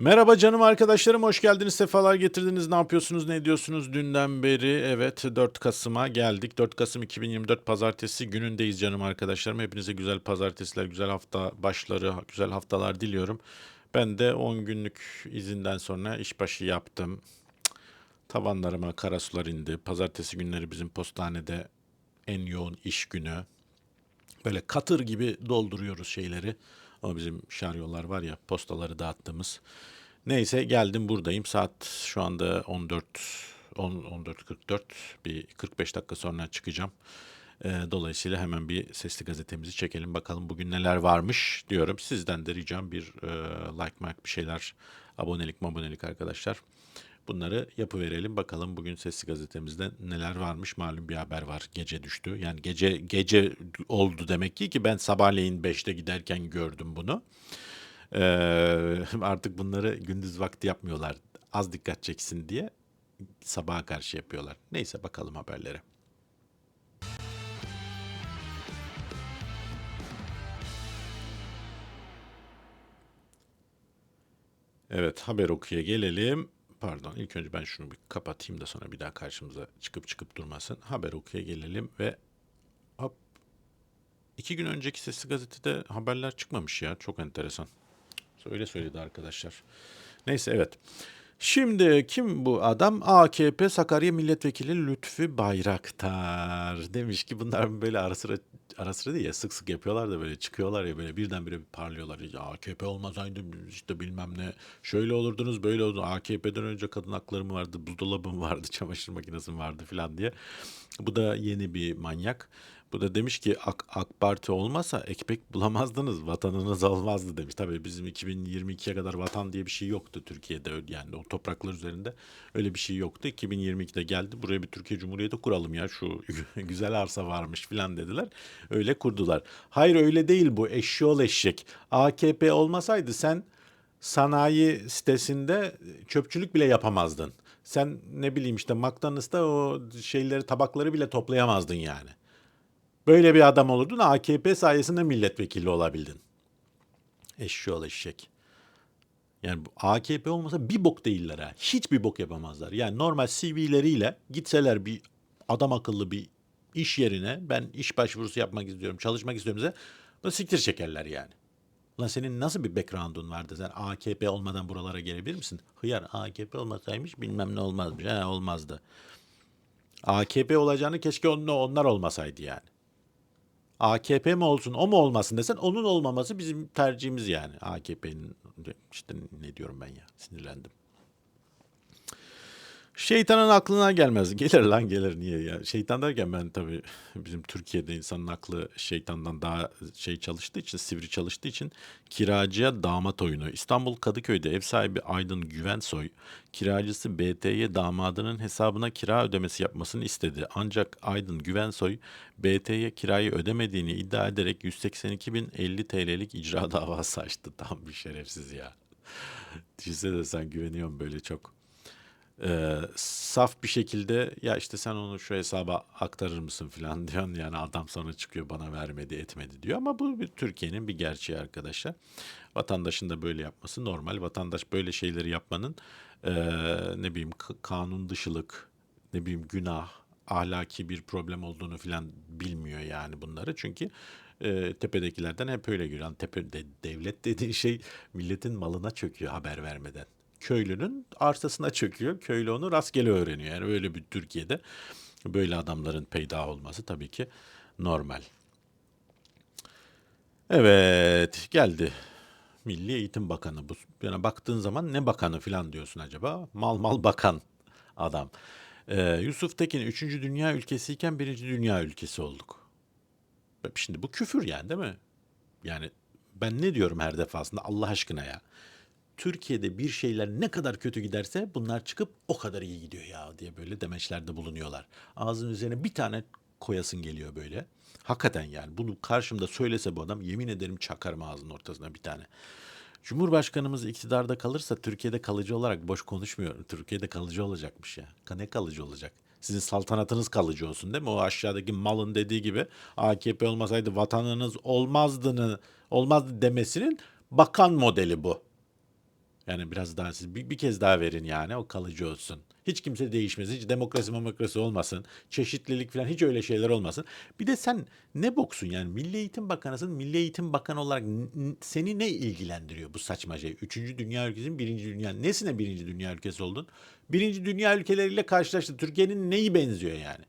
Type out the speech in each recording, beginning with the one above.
Merhaba canım arkadaşlarım, hoş geldiniz, sefalar getirdiniz. Ne yapıyorsunuz, ne ediyorsunuz? Dünden beri evet 4 Kasım'a geldik. 4 Kasım 2024 Pazartesi günündeyiz canım arkadaşlarım. Hepinize güzel pazartesiler, güzel hafta başları, güzel haftalar diliyorum. Ben de 10 günlük izinden sonra işbaşı yaptım. Tavanlarıma kara sular indi. Pazartesi günleri bizim postanede en yoğun iş günü. Böyle katır gibi dolduruyoruz şeyleri. O bizim şaryolar var ya postaları dağıttığımız. Neyse geldim buradayım. Saat şu anda 14 10 14.44 bir 45 dakika sonra çıkacağım. Ee, dolayısıyla hemen bir sesli gazetemizi çekelim bakalım bugün neler varmış diyorum. Sizden de ricam bir e, like mark bir şeyler abonelik abonelik arkadaşlar. Bunları yapıverelim bakalım bugün Sesli Gazetemizde neler varmış malum bir haber var gece düştü. Yani gece gece oldu demek ki ki ben sabahleyin 5'te giderken gördüm bunu. Ee, artık bunları gündüz vakti yapmıyorlar az dikkat çeksin diye sabaha karşı yapıyorlar. Neyse bakalım haberlere. Evet haber okuya gelelim. Pardon ilk önce ben şunu bir kapatayım da sonra bir daha karşımıza çıkıp çıkıp durmasın. Haber okuya gelelim ve hop. İki gün önceki Sesli Gazete'de haberler çıkmamış ya. Çok enteresan. Öyle söyledi arkadaşlar. Neyse evet. Şimdi kim bu adam? AKP Sakarya Milletvekili Lütfü Bayraktar. Demiş ki bunlar böyle ara sıra ara sıra değil ya sık sık yapıyorlar da böyle çıkıyorlar ya böyle birdenbire bir parlıyorlar. Ya AKP olmasaydı işte bilmem ne şöyle olurdunuz böyle oldu. AKP'den önce kadın hakları mı vardı, buzdolabım vardı, çamaşır makinesi vardı filan diye. Bu da yeni bir manyak. Bu da demiş ki AK, AK Parti olmasa ekmek bulamazdınız, vatanınız olmazdı demiş. Tabii bizim 2022'ye kadar vatan diye bir şey yoktu Türkiye'de. Yani o topraklar üzerinde öyle bir şey yoktu. 2022'de geldi buraya bir Türkiye Cumhuriyeti kuralım ya şu güzel arsa varmış filan dediler. Öyle kurdular. Hayır öyle değil bu eşyol eşek. AKP olmasaydı sen sanayi sitesinde çöpçülük bile yapamazdın. Sen ne bileyim işte McDonald's'ta o şeyleri tabakları bile toplayamazdın yani. Böyle bir adam olurdun AKP sayesinde milletvekili olabildin. Eşşoğlu eşek. Yani AKP olmasa bir bok değiller ha. Hiçbir bok yapamazlar. Yani normal CV'leriyle gitseler bir adam akıllı bir iş yerine ben iş başvurusu yapmak istiyorum, çalışmak istiyorum size. Bunu siktir çekerler yani. Lan senin nasıl bir background'un vardı? Sen AKP olmadan buralara gelebilir misin? Hıyar AKP olmasaymış bilmem ne olmazmış. He, olmazdı. AKP olacağını keşke onlar olmasaydı yani. AKP mi olsun o mu olmasın desen onun olmaması bizim tercihimiz yani. AKP'nin işte ne diyorum ben ya sinirlendim. Şeytanın aklına gelmez. Gelir lan gelir niye ya. Şeytan derken ben tabii bizim Türkiye'de insanın aklı şeytandan daha şey çalıştığı için, sivri çalıştığı için kiracıya damat oyunu. İstanbul Kadıköy'de ev sahibi Aydın Güvensoy, kiracısı BT'ye damadının hesabına kira ödemesi yapmasını istedi. Ancak Aydın Güvensoy, BT'ye kirayı ödemediğini iddia ederek 182.050 TL'lik icra davası açtı. Tam bir şerefsiz ya. Düşünsene sen güveniyorsun böyle çok e, saf bir şekilde ya işte sen onu şu hesaba aktarır mısın falan diyorsun yani adam sonra çıkıyor bana vermedi etmedi diyor ama bu bir Türkiye'nin bir gerçeği arkadaşlar. Vatandaşın da böyle yapması normal. Vatandaş böyle şeyleri yapmanın e, ne bileyim kanun dışılık ne bileyim günah ahlaki bir problem olduğunu falan bilmiyor yani bunları çünkü e, tepedekilerden hep öyle görüyor. Yani tepe de, devlet dediği şey milletin malına çöküyor haber vermeden köylünün arsasına çöküyor. Köylü onu rastgele öğreniyor. Yani öyle bir Türkiye'de böyle adamların peyda olması tabii ki normal. Evet geldi. Milli Eğitim Bakanı bu. Yani baktığın zaman ne bakanı falan diyorsun acaba? Mal mal bakan adam. Ee, Yusuf Tekin 3. dünya ülkesiyken 1. dünya ülkesi olduk. Şimdi bu küfür yani değil mi? Yani ben ne diyorum her defasında Allah aşkına ya. Türkiye'de bir şeyler ne kadar kötü giderse bunlar çıkıp o kadar iyi gidiyor ya diye böyle demeçlerde bulunuyorlar. Ağzının üzerine bir tane koyasın geliyor böyle. Hakikaten yani bunu karşımda söylese bu adam yemin ederim çakarım ağzının ortasına bir tane. Cumhurbaşkanımız iktidarda kalırsa Türkiye'de kalıcı olarak boş konuşmuyor. Türkiye'de kalıcı olacakmış ya. Ne kalıcı olacak? Sizin saltanatınız kalıcı olsun değil mi? O aşağıdaki malın dediği gibi AKP olmasaydı vatanınız olmazdığını olmazdı demesinin bakan modeli bu. Yani biraz daha siz bir, bir kez daha verin yani o kalıcı olsun. Hiç kimse değişmesin. Hiç demokrasi demokrasi olmasın. Çeşitlilik falan hiç öyle şeyler olmasın. Bir de sen ne boksun yani Milli Eğitim Bakanısın. Milli Eğitim Bakanı olarak seni ne ilgilendiriyor bu saçma şey? Üçüncü dünya ülkesinin birinci dünya. Nesine birinci dünya ülkesi oldun? Birinci dünya ülkeleriyle karşılaştı. Türkiye'nin neyi benziyor yani?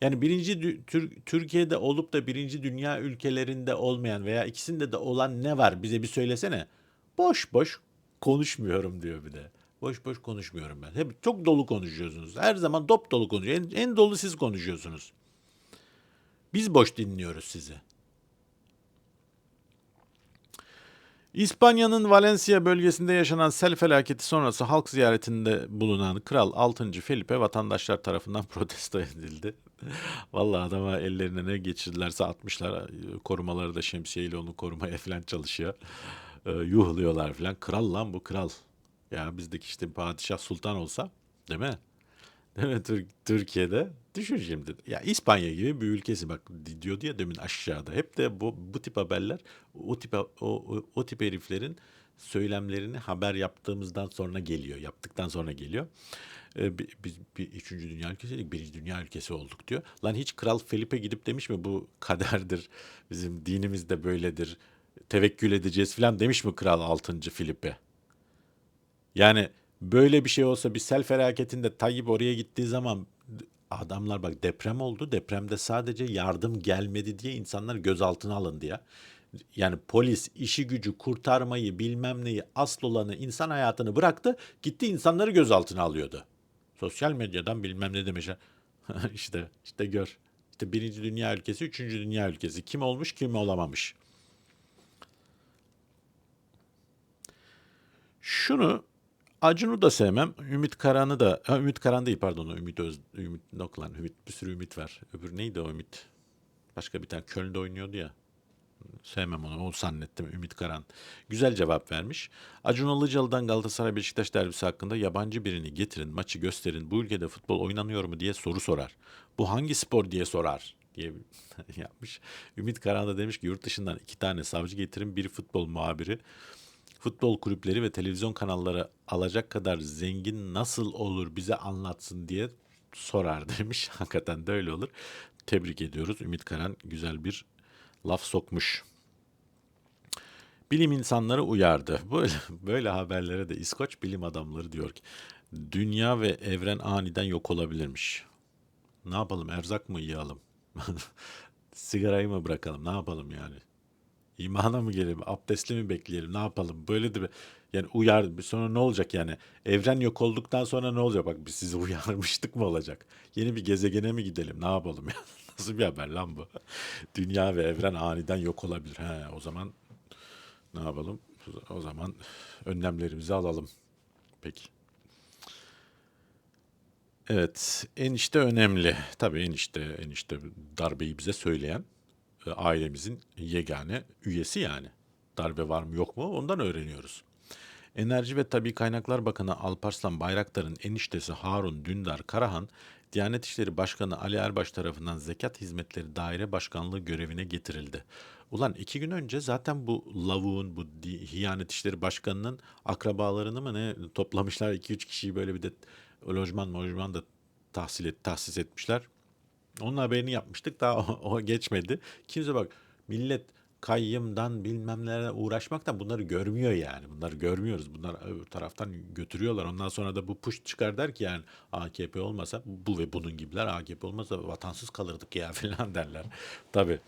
Yani birinci Türkiye'de olup da birinci dünya ülkelerinde olmayan veya ikisinde de olan ne var bize bir söylesene. Boş boş konuşmuyorum diyor bir de. Boş boş konuşmuyorum ben. Hep çok dolu konuşuyorsunuz. Her zaman dop dolu konuşuyor. En, en dolu siz konuşuyorsunuz. Biz boş dinliyoruz sizi. İspanya'nın Valencia bölgesinde yaşanan sel felaketi sonrası halk ziyaretinde bulunan Kral 6. Felipe vatandaşlar tarafından protesto edildi. Vallahi adama ellerine ne geçirdilerse atmışlar. Korumaları da şemsiyeyle onu korumaya falan çalışıyor. Ee, yuhluyorlar falan. Kral lan bu kral. Ya bizdeki işte padişah sultan olsa değil mi? Değil mi? Tür- Türkiye'de düşün şimdi. Ya İspanya gibi bir ülkesi bak di- diyordu ya demin aşağıda. Hep de bu bu tip haberler o tip o, o, o tip heriflerin söylemlerini haber yaptığımızdan sonra geliyor. Yaptıktan sonra geliyor. Ee, bi- biz bir üçüncü dünya ülkesiydik, birinci dünya ülkesi olduk diyor. Lan hiç Kral Felipe gidip demiş mi bu kaderdir, bizim dinimiz de böyledir, tevekkül edeceğiz falan demiş mi Kral 6. Felipe? Yani böyle bir şey olsa bir sel felaketinde Tayyip oraya gittiği zaman adamlar bak deprem oldu. Depremde sadece yardım gelmedi diye insanlar gözaltına alındı ya. Yani polis işi gücü kurtarmayı bilmem neyi asıl olanı insan hayatını bıraktı gitti insanları gözaltına alıyordu. Sosyal medyadan bilmem ne demişler. işte işte gör. İşte birinci dünya ülkesi, üçüncü dünya ülkesi. Kim olmuş, kim olamamış. Şunu Acun'u da sevmem. Ümit Karan'ı da ha, Ümit Karan değil pardon Ümit Öz Ümit yok lan Ümit bir sürü Ümit var. Öbür neydi o Ümit? Başka bir tane Köln'de oynuyordu ya. Sevmem onu. O zannettim Ümit Karan. Güzel cevap vermiş. Acun Ilıcalı'dan Galatasaray Beşiktaş derbisi hakkında yabancı birini getirin, maçı gösterin. Bu ülkede futbol oynanıyor mu diye soru sorar. Bu hangi spor diye sorar diye yapmış. Ümit Karan da demiş ki yurt dışından iki tane savcı getirin, bir futbol muhabiri futbol kulüpleri ve televizyon kanalları alacak kadar zengin nasıl olur bize anlatsın diye sorar demiş. Hakikaten de öyle olur. Tebrik ediyoruz. Ümit Karan güzel bir laf sokmuş. Bilim insanları uyardı. Böyle, böyle haberlere de İskoç bilim adamları diyor ki dünya ve evren aniden yok olabilirmiş. Ne yapalım erzak mı yiyelim? Sigarayı mı bırakalım? Ne yapalım yani? İmana mı gelelim? Abdestli mi bekleyelim? Ne yapalım? Böyle de bir- yani uyar sonra ne olacak yani? Evren yok olduktan sonra ne olacak? Bak biz sizi uyarmıştık mı olacak? Yeni bir gezegene mi gidelim? Ne yapalım ya? Nasıl bir haber lan bu? Dünya ve evren aniden yok olabilir. He, o zaman ne yapalım? O zaman önlemlerimizi alalım. Peki. Evet, enişte önemli. Tabii enişte, enişte darbeyi bize söyleyen ailemizin yegane üyesi yani. Darbe var mı yok mu ondan öğreniyoruz. Enerji ve Tabii Kaynaklar Bakanı Alparslan Bayraktar'ın eniştesi Harun Dündar Karahan, Diyanet İşleri Başkanı Ali Erbaş tarafından Zekat Hizmetleri Daire Başkanlığı görevine getirildi. Ulan iki gün önce zaten bu lavuğun, bu di- Diyanet İşleri Başkanı'nın akrabalarını mı ne toplamışlar, iki üç kişiyi böyle bir de lojman mojman da tahsil et, tahsis etmişler. Onun haberini yapmıştık daha o, o geçmedi. Kimse bak millet kayyımdan bilmem nelere uğraşmaktan bunları görmüyor yani. Bunları görmüyoruz. Bunlar öbür taraftan götürüyorlar. Ondan sonra da bu push çıkar der ki yani AKP olmasa bu ve bunun gibiler AKP olmasa vatansız kalırdık ya falan derler. Tabii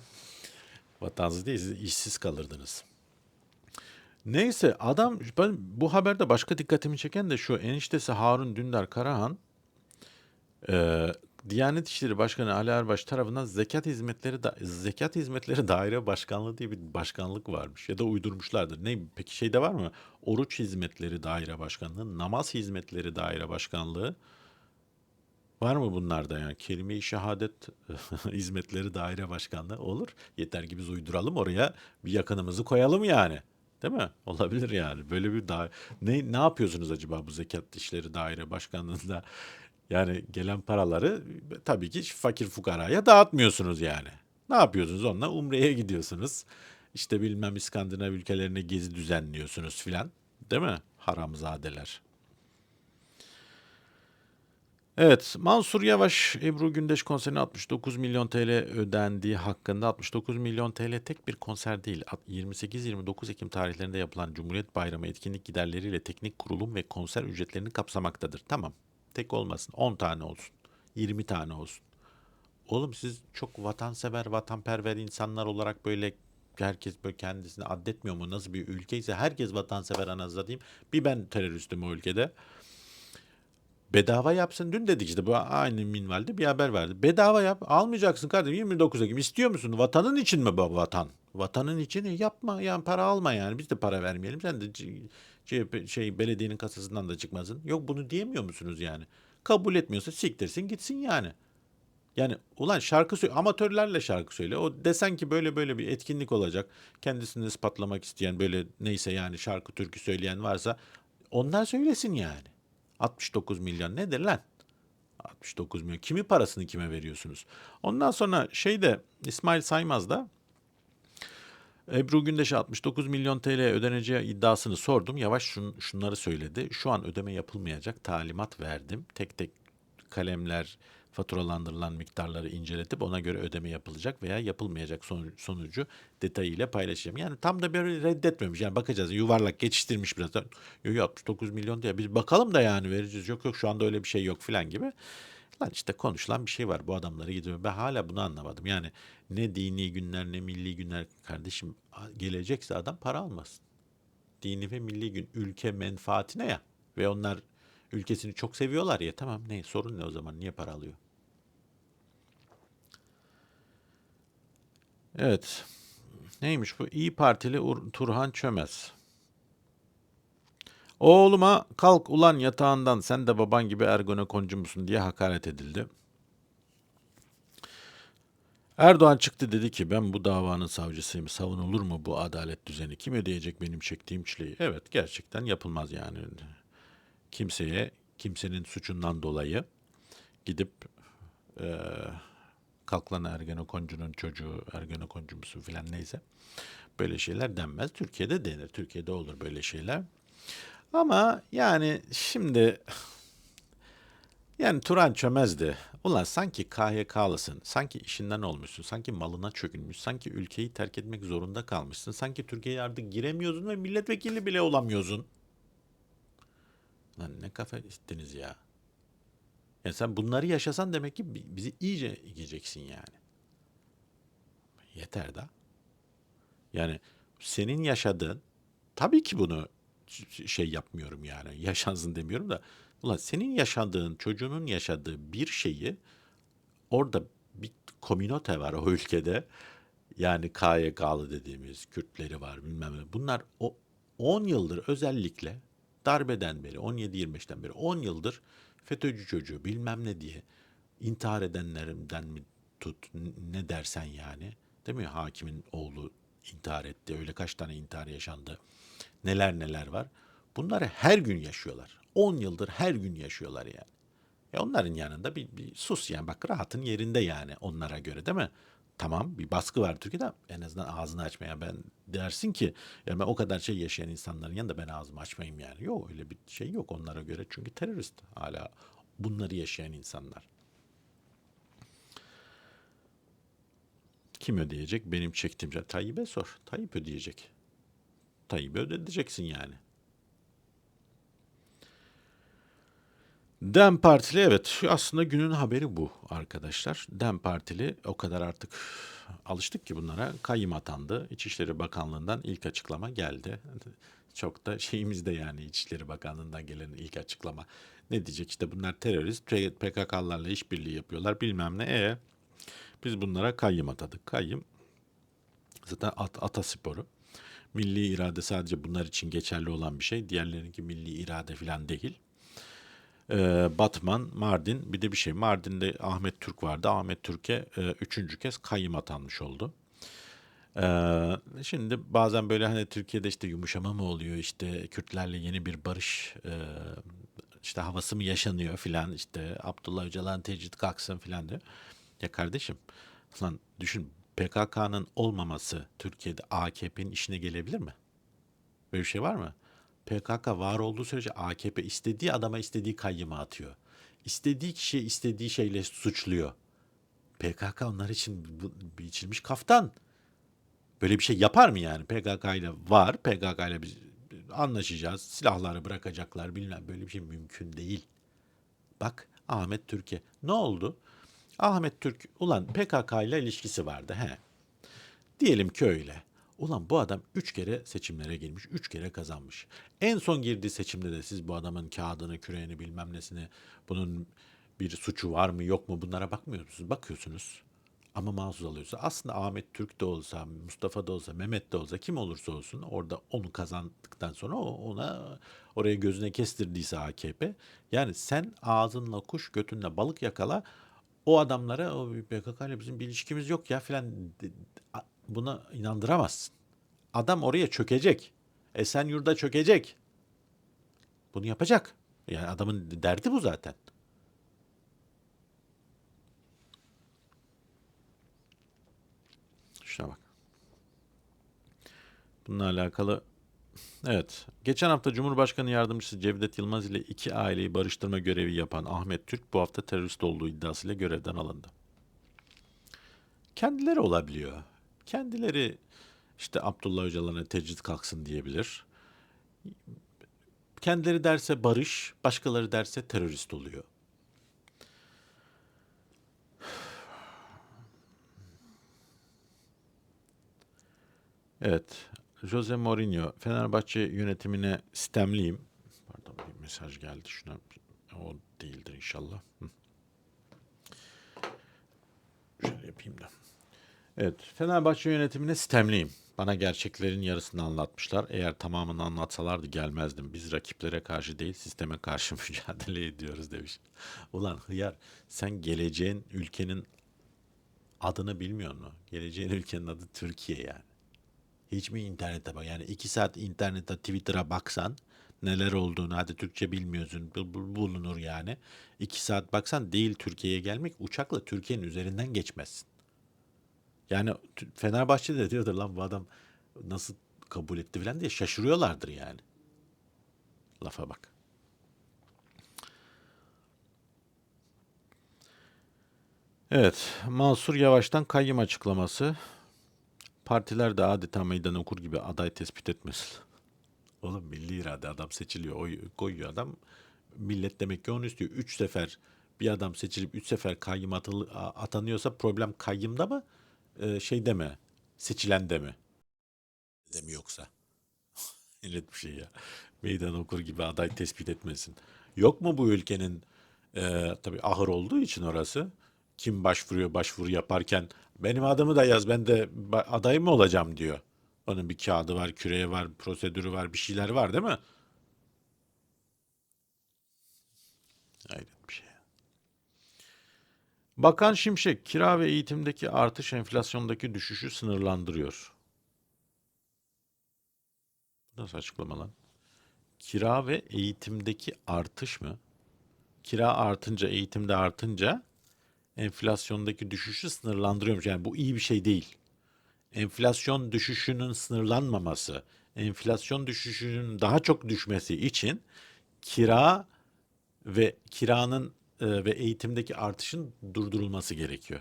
vatansız değil siz işsiz kalırdınız. Neyse adam ben bu haberde başka dikkatimi çeken de şu eniştesi Harun Dündar Karahan ee, Diyanet İşleri Başkanı Ali Erbaş tarafından zekat hizmetleri da zekat hizmetleri daire başkanlığı diye bir başkanlık varmış ya da uydurmuşlardır. Ne peki şeyde var mı? Oruç hizmetleri daire başkanlığı, namaz hizmetleri daire başkanlığı var mı bunlarda yani? Kelime-i şehadet hizmetleri daire başkanlığı olur. Yeter ki biz uyduralım oraya bir yakınımızı koyalım yani. Değil mi? Olabilir yani. Böyle bir da ne ne yapıyorsunuz acaba bu zekat işleri daire başkanlığında? Yani gelen paraları tabii ki fakir fukaraya dağıtmıyorsunuz yani. Ne yapıyorsunuz onunla? Umre'ye gidiyorsunuz. İşte bilmem İskandinav ülkelerine gezi düzenliyorsunuz filan. Değil mi? Haramzadeler. Evet, Mansur Yavaş, Ebru Gündeş konserine 69 milyon TL ödendiği hakkında 69 milyon TL tek bir konser değil. 28-29 Ekim tarihlerinde yapılan Cumhuriyet Bayramı etkinlik giderleriyle teknik kurulum ve konser ücretlerini kapsamaktadır. Tamam, tek olmasın, 10 tane olsun, 20 tane olsun. Oğlum siz çok vatansever, vatanperver insanlar olarak böyle herkes böyle kendisini addetmiyor mu? Nasıl bir ülkeyse herkes vatansever anasını diyeyim. Bir ben teröristim o ülkede. Bedava yapsın. Dün dedik işte bu aynı minvalde bir haber verdi. Bedava yap. Almayacaksın kardeşim 29 Ekim. istiyor musun? Vatanın için mi bu vatan? Vatanın için e, yapma yani para alma yani. Biz de para vermeyelim. Sen de CHP şey belediyenin kasasından da çıkmasın. Yok bunu diyemiyor musunuz yani? Kabul etmiyorsa siktirsin gitsin yani. Yani ulan şarkı söyle, amatörlerle şarkı söyle. O desen ki böyle böyle bir etkinlik olacak. Kendisini ispatlamak isteyen böyle neyse yani şarkı türkü söyleyen varsa onlar söylesin yani. 69 milyon nedir lan? 69 milyon. Kimi parasını kime veriyorsunuz? Ondan sonra şeyde İsmail Saymaz da Ebru Gündeş'e 69 milyon TL ödeneceği iddiasını sordum. Yavaş şun, şunları söyledi. Şu an ödeme yapılmayacak talimat verdim. Tek tek kalemler faturalandırılan miktarları inceletip ona göre ödeme yapılacak veya yapılmayacak son- sonucu detayıyla paylaşacağım. Yani tam da böyle reddetmemiş. Yani bakacağız yuvarlak geçiştirmiş biraz. yok 69 milyon diye biz bakalım da yani vereceğiz. Yok yok şu anda öyle bir şey yok filan gibi. Lan işte konuşulan bir şey var bu adamları gidiyor. Ben hala bunu anlamadım. Yani ne dini günler ne milli günler kardeşim gelecekse adam para almasın. Dini ve milli gün ülke menfaatine ya. Ve onlar ülkesini çok seviyorlar ya tamam ne sorun ne o zaman niye para alıyor? Evet. Neymiş bu? İyi Partili Ur- Turhan Çömez. Oğluma kalk ulan yatağından sen de baban gibi ergonokoncu musun diye hakaret edildi. Erdoğan çıktı dedi ki ben bu davanın savcısıyım. Savunulur mu bu adalet düzeni? Kim ödeyecek benim çektiğim çileyi? Evet gerçekten yapılmaz yani. Kimseye kimsenin suçundan dolayı gidip eee kalk lan Ergenekoncu'nun çocuğu, Ergenekoncu musun filan neyse. Böyle şeyler denmez. Türkiye'de denir. Türkiye'de olur böyle şeyler. Ama yani şimdi yani Turan Çömez'di. Ulan sanki KHK'lısın, sanki işinden olmuşsun, sanki malına çökülmüş, sanki ülkeyi terk etmek zorunda kalmışsın, sanki Türkiye'ye artık giremiyorsun ve milletvekili bile olamıyorsun. Lan ne kafa ettiniz ya. Ya sen bunları yaşasan demek ki bi- bizi iyice yiyeceksin yani. Yeter da. Yani senin yaşadığın tabii ki bunu şey yapmıyorum yani yaşansın demiyorum da ulan senin yaşadığın çocuğunun yaşadığı bir şeyi orada bir kominote var o ülkede yani KYK'lı dediğimiz Kürtleri var bilmem ne bunlar o 10 yıldır özellikle darbeden beri 17-25'ten beri 10 yıldır FETÖ'cü çocuğu bilmem ne diye intihar edenlerimden mi tut ne dersen yani değil mi? Hakimin oğlu intihar etti öyle kaç tane intihar yaşandı neler neler var. Bunları her gün yaşıyorlar 10 yıldır her gün yaşıyorlar yani. E onların yanında bir, bir sus yani bak rahatın yerinde yani onlara göre değil mi? Tamam bir baskı var Türkiye'de en azından ağzını açmaya ben dersin ki yani ben o kadar şey yaşayan insanların yanında ben ağzımı açmayayım yani. Yok öyle bir şey yok onlara göre çünkü terörist hala bunları yaşayan insanlar. Kim ödeyecek? Benim çektiğim şey. Tayyip'e sor. Tayyip ödeyecek. Tayyip'e ödeteceksin yani. Dem Partili evet aslında günün haberi bu arkadaşlar. Dem Partili o kadar artık alıştık ki bunlara kayyım atandı. İçişleri Bakanlığı'ndan ilk açıklama geldi. Çok da şeyimizde yani İçişleri Bakanlığı'ndan gelen ilk açıklama. Ne diyecek işte bunlar terörist PKK'larla işbirliği yapıyorlar bilmem ne. E, biz bunlara kayyım atadık. Kayyım zaten at, atasporu. Milli irade sadece bunlar için geçerli olan bir şey. Diğerlerinki milli irade falan değil. Ee, Batman, Mardin bir de bir şey. Mardin'de Ahmet Türk vardı. Ahmet Türk'e e, üçüncü kez kayyım atanmış oldu. Ee, şimdi bazen böyle hani Türkiye'de işte yumuşama mı oluyor işte Kürtlerle yeni bir barış e, işte havası mı yaşanıyor filan işte Abdullah Öcalan tecrit kalksın filan diyor. Ya kardeşim lan düşün PKK'nın olmaması Türkiye'de AKP'nin işine gelebilir mi? Böyle bir şey var mı? PKK var olduğu sürece AKP istediği adama istediği kayyımı atıyor. İstediği kişiye istediği şeyle suçluyor. PKK onlar için biçilmiş kaftan. Böyle bir şey yapar mı yani? PKK ile var. PKK ile biz anlaşacağız. Silahları bırakacaklar bilmem. Böyle bir şey mümkün değil. Bak Ahmet Türkiye. Ne oldu? Ahmet Türk ulan PKK ile ilişkisi vardı. He. Diyelim ki öyle. Ulan bu adam üç kere seçimlere girmiş, üç kere kazanmış. En son girdiği seçimde de siz bu adamın kağıdını, küreğini, bilmem nesini, bunun bir suçu var mı yok mu bunlara bakmıyorsunuz. Bakıyorsunuz. Ama mahsus alıyorsa aslında Ahmet Türk de olsa, Mustafa da olsa, Mehmet de olsa kim olursa olsun orada onu kazandıktan sonra ona oraya gözüne kestirdiyse AKP yani sen ağzınla kuş götünle balık yakala o adamlara o PKK ile bizim bir ilişkimiz yok ya filan buna inandıramazsın. Adam oraya çökecek. Esenyurt'ta çökecek. Bunu yapacak. Yani adamın derdi bu zaten. Şuna bak. Bununla alakalı Evet. Geçen hafta Cumhurbaşkanı Yardımcısı Cevdet Yılmaz ile iki aileyi barıştırma görevi yapan Ahmet Türk bu hafta terörist olduğu iddiasıyla görevden alındı. Kendileri olabiliyor. Kendileri işte Abdullah Öcalan'a tecrit kalksın diyebilir. Kendileri derse barış, başkaları derse terörist oluyor. Evet. Jose Mourinho Fenerbahçe yönetimine sistemliyim. Pardon bir mesaj geldi şuna. O değildir inşallah. Şöyle yapayım da. Evet. Fenerbahçe yönetimine sistemliyim. Bana gerçeklerin yarısını anlatmışlar. Eğer tamamını anlatsalardı gelmezdim. Biz rakiplere karşı değil sisteme karşı mücadele ediyoruz demiş. Ulan hıyar sen geleceğin ülkenin adını bilmiyor musun? Geleceğin ülkenin adı Türkiye yani. Hiç mi internete bak? Yani iki saat internete, Twitter'a baksan neler olduğunu hadi Türkçe bilmiyorsun bu- bu- bulunur yani. İki saat baksan değil Türkiye'ye gelmek uçakla Türkiye'nin üzerinden geçmezsin. Yani Fenerbahçe de diyordur lan bu adam nasıl kabul etti falan diye şaşırıyorlardır yani. Lafa bak. Evet, Mansur Yavaş'tan kayyım açıklaması. Partiler de adeta meydan okur gibi aday tespit etmesin. Oğlum milli irade adam seçiliyor, oy koyuyor adam. Millet demek ki onu istiyor. Üç sefer bir adam seçilip üç sefer a- atanıyorsa problem kayyımda mı? Ee, şey deme, seçilen deme. Demi yoksa. Millet bir şey ya. Meydan okur gibi aday tespit etmesin. Yok mu bu ülkenin e, tabii ahır olduğu için orası kim başvuruyor başvuru yaparken benim adımı da yaz ben de aday mı olacağım diyor. Onun bir kağıdı var, küreği var, prosedürü var, bir şeyler var değil mi? Şey. Bakan Şimşek kira ve eğitimdeki artış enflasyondaki düşüşü sınırlandırıyor. Nasıl açıklama lan? Kira ve eğitimdeki artış mı? Kira artınca, eğitimde artınca enflasyondaki düşüşü sınırlandırıyormuş. Yani bu iyi bir şey değil. Enflasyon düşüşünün sınırlanmaması, enflasyon düşüşünün daha çok düşmesi için kira ve kiranın e, ve eğitimdeki artışın durdurulması gerekiyor.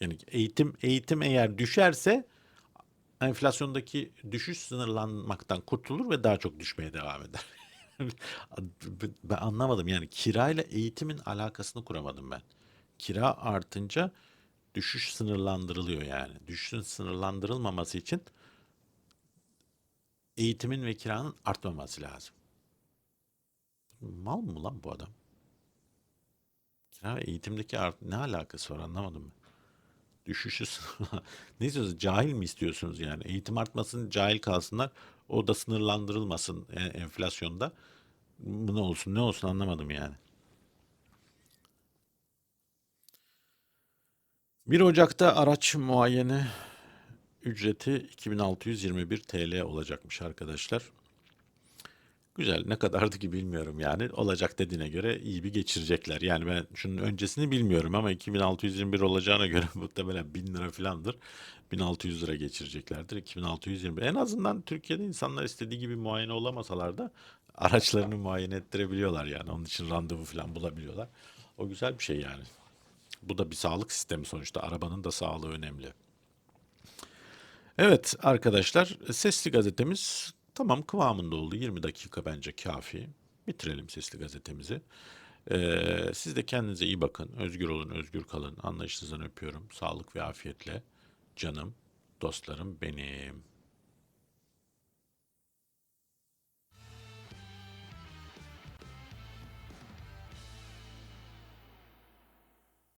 Yani eğitim eğitim eğer düşerse enflasyondaki düşüş sınırlanmaktan kurtulur ve daha çok düşmeye devam eder. ben anlamadım yani kirayla eğitimin alakasını kuramadım ben. Kira artınca düşüş sınırlandırılıyor yani. Düşüşün sınırlandırılmaması için eğitimin ve kiranın artmaması lazım. Mal mı lan bu adam? Ve eğitimdeki art ne alakası var anlamadım ben. Düşüşü ne istiyorsunuz? Cahil mi istiyorsunuz yani? Eğitim artmasın, cahil kalsınlar. O da sınırlandırılmasın e, enflasyonda. Bu ne olsun, ne olsun anlamadım yani. 1 Ocak'ta araç muayene ücreti 2621 TL olacakmış arkadaşlar. Güzel. Ne kadardı ki bilmiyorum yani. Olacak dediğine göre iyi bir geçirecekler. Yani ben şunun öncesini bilmiyorum ama 2621 olacağına göre muhtemelen 1000 lira filandır. 1600 lira geçireceklerdir. 2620. En azından Türkiye'de insanlar istediği gibi muayene olamasalar da araçlarını muayene ettirebiliyorlar yani. Onun için randevu falan bulabiliyorlar. O güzel bir şey yani. Bu da bir sağlık sistemi sonuçta. Arabanın da sağlığı önemli. Evet arkadaşlar sesli gazetemiz tamam kıvamında oldu. 20 dakika bence kafi. Bitirelim sesli gazetemizi. Ee, siz de kendinize iyi bakın. Özgür olun, özgür kalın. Anlayışınızdan öpüyorum. Sağlık ve afiyetle. Canım, dostlarım benim.